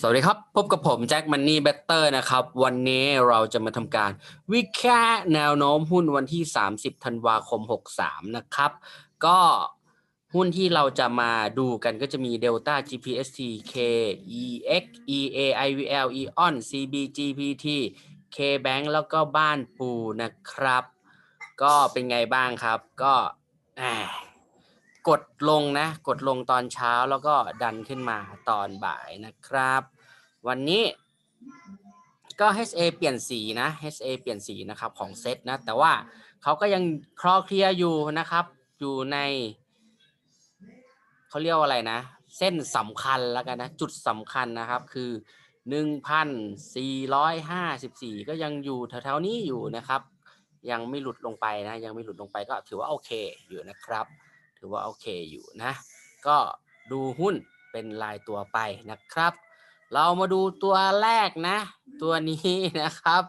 สวัสดีครับ พบกับผมแจ็คมันนี่เบตเตอร์นะครับ วันนี้เราจะมาทำการ วิเคราะห์แนวโน้มหุ้นวันที่ 30 ธันวาคม 63 นะครับ ก็หุ้นที่เราจะมาดูกันก็จะมี Delta GPST K EX EA IVL EON CBGPT K Bank แล้วก็บ้านปูนะครับ ก็เป็นไงบ้างครับ ก็อ่า กดลงนะ กดลงตอนเช้าแล้วก็ดันขึ้นมาตอนบ่ายนะครับ วันนี้ก็ HA เปลี่ยนสีนะ HA เปลี่ยนสีนะครับของเซตนะ แต่ว่าเขาก็ยังคลอเคลียอยู่นะครับ อยู่ในเขาเรียกว่าอะไรนะ เส้นสำคัญแล้วกันนะ จุดสำคัญนะครับคือ 1,454 ก็ยังอยู่แถวๆนี้อยู่นะครับ ยังไม่หลุดลงไปนะ ยังไม่หลุดลงไปก็ถือว่าโอเคอยู่นะครับ ถือว่าโอเคอยู่นะ ก็ดูหุ้นเป็นรายตัวไปนะครับ เรามาดูตัวแรกนะ ตัวนี้นะครับ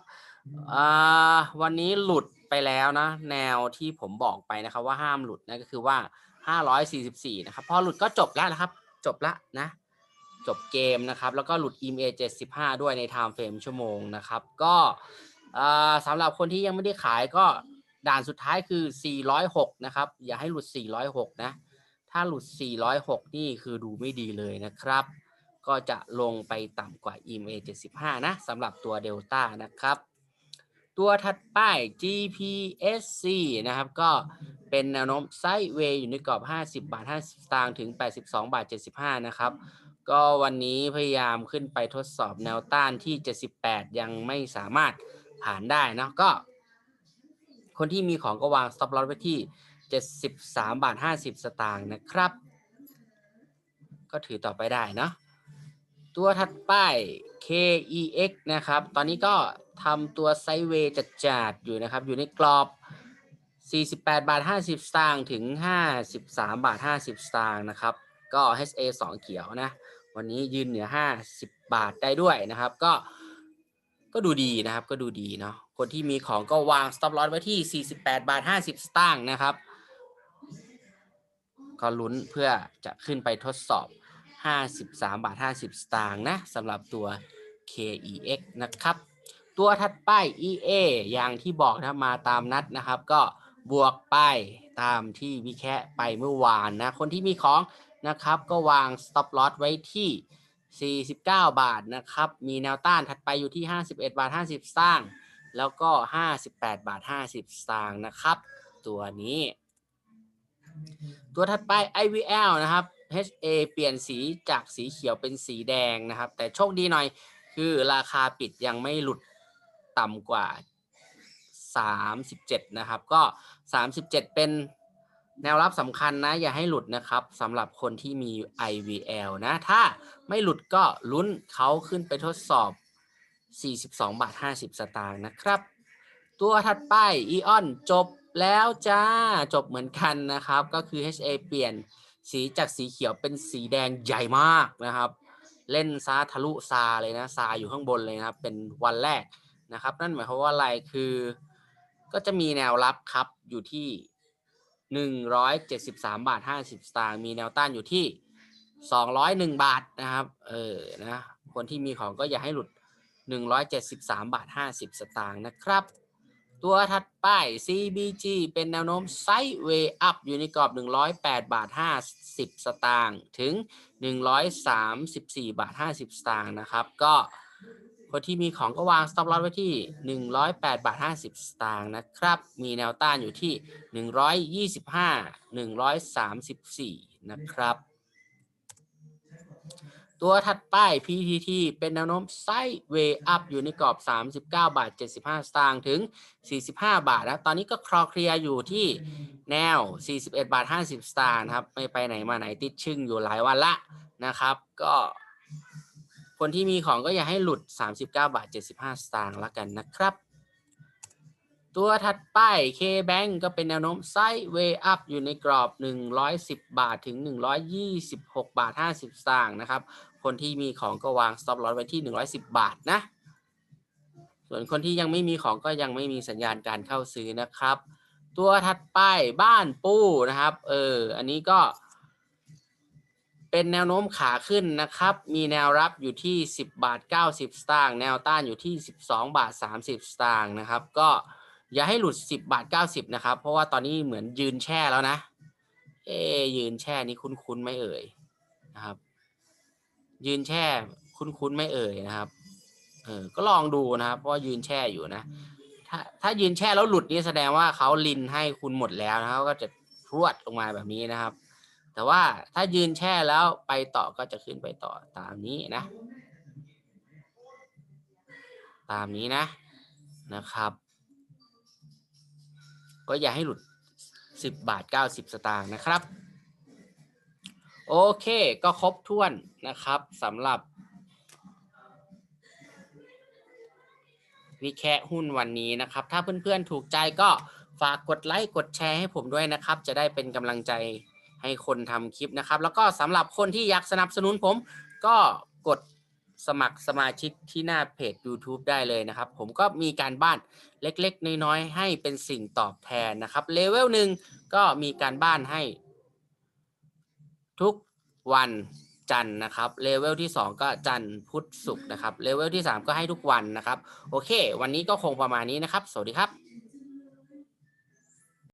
อ่าวันนี้หลุดไปแล้วนะ แนวที่ผมบอกไปนะครับว่าห้ามหลุดนะก็คือว่า 544 นะครับ พอหลุดก็จบแล้วนะครับ จบละนะ จบเกมนะครับ แล้วก็หลุด EMA 75 ด้วยใน time frame ชั่วโมงนะครับ ก็อ่าสำหรับคนที่ยังไม่ได้ขายก็ ด่านสุดท้ายคือ 406 นะครับ อย่าให้หลุด 406 นะ ถ้าหลุด 406 นี่คือดูไม่ดีเลยนะครับ ก็จะลงไปต่ำกว่า EMA 75 นะสำหรับตัวเดลต้านะครับ ตัวถัดไป GPSC นะครับ ก็เป็นแนวโน้มไซด์เวย์อยู่ในกรอบ 50 บาท 50 สตางค์ถึง 82 บาท 75 นะครับก็วันนี้พยายามขึ้นไปทดสอบแนวต้านที่ 78 ยังไม่สามารถผ่านได้นะก็ คนที่มีของก็วาง stop loss ไว้ที่ 73 บาท 50 สตางค์นะครับ ก็ถือต่อไปได้เนาะตัวถัดไป KEX นะครับ ตอนนี้ก็ทำตัวไซเวย์จัดๆอยู่นะครับ อยู่ในกรอบ 48 บาท 50 สตางค์ถึง 53 บาท 50 สตางค์นะครับ ก็ HA 2 เขียวนะ วันนี้ยืนเหนือ 50 บาทได้ด้วยนะครับ ก็ ก็ดูดีนะครับ ก็ดูดีเนาะ คนที่มีของก็วาง stop loss ไว้ที่ 48 บาท 50 สตางค์นะครับ ก็ลุ้นเพื่อจะขึ้นไปทดสอบ 53 บาท 50 สตางค์นะสำหรับตัว KEX นะครับ ตัวถัดไป EA อย่างที่บอกนะมาตามนัดนะครับ ก็บวกไปตามที่วิแคะไปเมื่อวานนะ คนที่มีของนะครับ ก็วาง stop loss ไว้ที่ 49 บาทนะครับ มีแนวต้านถัดไปอยู่ที่ 51 บาท 50 สตางค์ แล้วก็ 58 บาท 50 สตางค์นะครับ ตัวนี้ ตัวถัดไป IVL นะครับ HA เปลี่ยนสีจากสีเขียวเป็นสีแดงนะครับ แต่โชคดีหน่อยคือราคาปิดยังไม่หลุดต่ำกว่า 37 นะครับ ก็ 37 เป็นแนวรับสำคัญนะ อย่าให้หลุดนะครับสำหรับคนที่มี IVL นะ ถ้าไม่หลุดก็ลุ้นเขาขึ้นไปทดสอบ 42 บาท 50 สตางค์นะครับ ตัวถัดไป EON จบแล้วจ้า จบเหมือนกันนะครับ ก็คือ HA เปลี่ยนสีจากสีเขียวเป็นสีแดงใหญ่มากนะครับ เล่นซาทะลุซาเลยนะซาอยู่ข้างบนเลยนะครับ เป็นวันแรกนะครับ นั่นหมายความว่าอะไรคือ ก็จะมีแนวรับครับอยู่ที่ 173 บาท 50 สตางค์มีแนวต้านอยู่ที่ 201 บาทนะครับ เออนะคนที่มีของก็อย่าให้หลุด 173 บาท 50 สตางค์นะครับ ตัวถัดไป CBG เป็นแนวโน้มไซด์เวย์อัพอยู่ในกรอบ 108 บาท 50 สตางค์ถึง 134 บาท 50 สตางค์นะครับ ก็คนที่มีของก็วาง stop loss ไว้ที่ 108 บาท 50 สตางค์นะครับ มีแนวต้านอยู่ที่ 125 134 นะครับ ตัวถัดไป PTT เป็นแนวโน้มไซด์เวย์อัพอยู่ในกรอบ 39 บาท 75 สตางค์ถึง 45 บาทนะตอนนี้ก็คลอเคลียร์อยู่ที่แนว 41 บาท 50 สตางค์นะครับ ไม่ไปไหนมาไหนติดชึ่งอยู่หลายวันละนะครับ ก็ คนที่มีของก็อย่าให้หลุด 39 บาท 75 สตางค์ละกันนะครับ ตัวถัดไป K-Bank ก็เป็นแนวโน้มไซด์เวย์อัพอยู่ในกรอบ 110 บาทถึง 126 บาท 50 สตางค์นะครับ คนที่มีของก็วาง stop loss ไว้ที่ 110 บาทนะ ส่วนคนที่ยังไม่มีของก็ยังไม่มีสัญญาณการเข้าซื้อนะครับ ตัวถัดไปบ้านปูนะครับ เออ อันนี้ก็เป็นแนวโน้มขาขึ้นนะครับ มีแนวรับอยู่ที่ 10 บาท 90 สตางค์ แนวต้านอยู่ที่ 12 บาท 30 สตางค์นะครับ ก็อย่าให้หลุด 10 บาท 90 นะครับ เพราะว่าตอนนี้เหมือนยืนแช่แล้วนะ เอ๊ะยืนแช่นี้คุ้นๆไหม่เอ่ยนะครับ ยืนแช่คุ้นๆไม่เอ่ยนะครับ เออ ก็ลองดูนะครับ เพราะว่ายืนแช่อยู่นะ ถ้าถ้ายืนแช่แล้วหลุดนี่แสดงว่าเขาลินให้คุณหมดแล้วนะครับก็จะพรวดลงมาแบบนี้นะครับ แต่ว่าถ้ายืนแช่แล้วไปต่อก็จะขึ้นไปต่อตามนี้นะ ตามนี้นะนะครับ ก็อย่าให้หลุด 10 บาท 90 สตางค์นะครับ โอเค ก็ครบถ้วนนะครับสำหรับ วิแคะหุ้นวันนี้นะครับ ถ้าเพื่อนๆถูกใจก็ฝากกดไลค์กดแชร์ให้ผมด้วยนะครับ จะได้เป็นกำลังใจให้คนทำคลิปนะครับ แล้วก็สำหรับคนที่อยากสนับสนุนผม ก็กดสมัครสมาชิกที่หน้าเพจ YouTube ได้เลยนะครับ ผมก็มีการบ้านเล็กๆ น้อยๆ ให้เป็นสิ่งตอบแทนนะครับเลเวลหนึ่งก็มีการบ้านให้ ทุกวันจันทร์นะครับเลเวลที่ 2 ก็จันทร์พุธศุกร์นะครับเลเวลที่ 3 ก็ให้ทุกวันนะครับ โอเค วันนี้ก็คงประมาณนี้นะครับ สวัสดีครับ